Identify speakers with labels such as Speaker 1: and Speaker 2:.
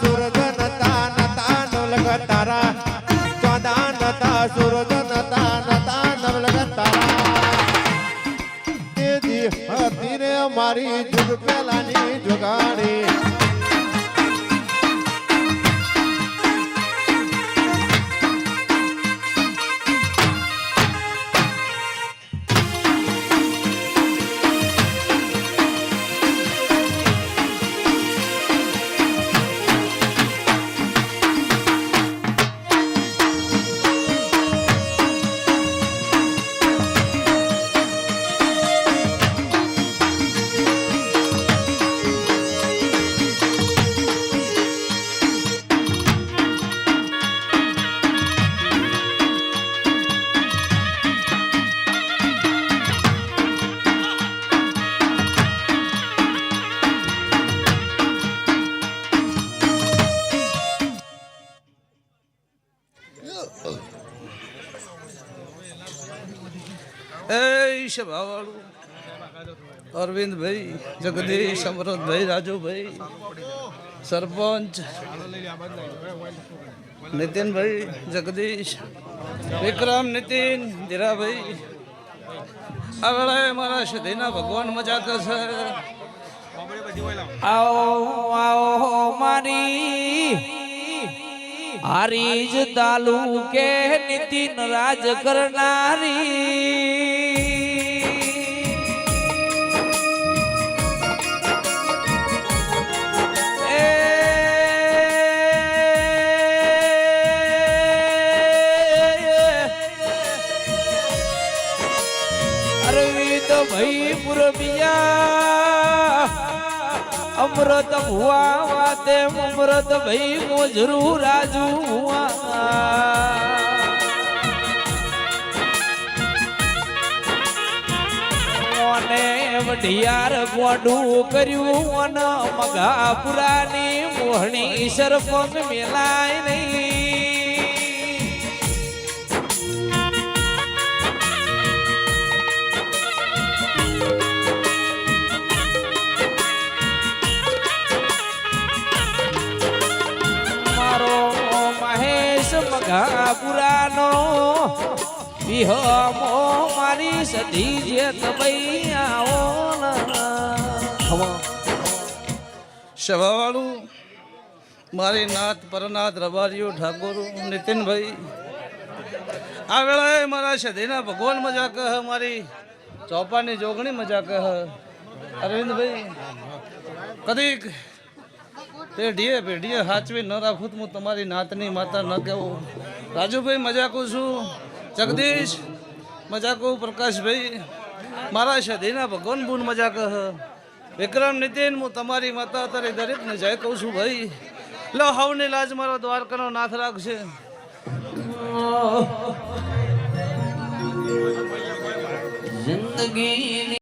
Speaker 1: સૂરજ નતા નતા નવલગ તારા ચોદા નતા સૂરજ નતા નતા નવલગ તારા તેજી હતી રે મારી જુગ પેલાની જુગાડી.
Speaker 2: એ સભાવાળું અરવિંદભાઈ, જગદીશ, અમરતભાઈ, રાજુભાઈ, સરપંચ, નીતિનભાઈ, જગદીશ, વિક્રમ, નીતિન, ધીરાભાઈ. આ વેળાએ મારા સુધીના ભગવાન મજા કરશે
Speaker 3: આવો આવો મારી હારીજ તાલુકે નીતિન રાજ કરનારી. અરવિંદ ભાઈ પુરબિયા. અમૃત હુઆ વાતે અમૃત ભાઈ મોજરૂ રાજુ હુઆ ઓને વઢિયાર ગોડું કર્યું અને મઘાપુરાની મોહણી સરપંચ મેલાય નહીં. મહેશ મઘાપુરાનો વિહમો મારી સધી જે તબઈ આવો
Speaker 2: સભાવાળું મારી નાથ પરનાથ રબારીઓ ઠાકોરો નીતિનભાઈ, આ વેળાએ મારા સધીના ભગવાન મજા કહે મારી ચોપાની જોગણી મજા કહે અરવિંદભાઈ, કદીક પેઢીએ પેઢીએ સાચવી ન રાખું હું તમારી નાતની માતા ન કહેવું. રાજુભાઈ મજાકું છું. જગદીશ મજાકું પ્રકાશભાઈ મારા સધીના ભગવાન બુન મજા કહે વિક્રમ, નીતિન, હું તમારી માતા તારી દરેકને જય કહું છું ભાઈ. લો, હવની લાજ મારો દ્વારકાનો નાથ રાખશે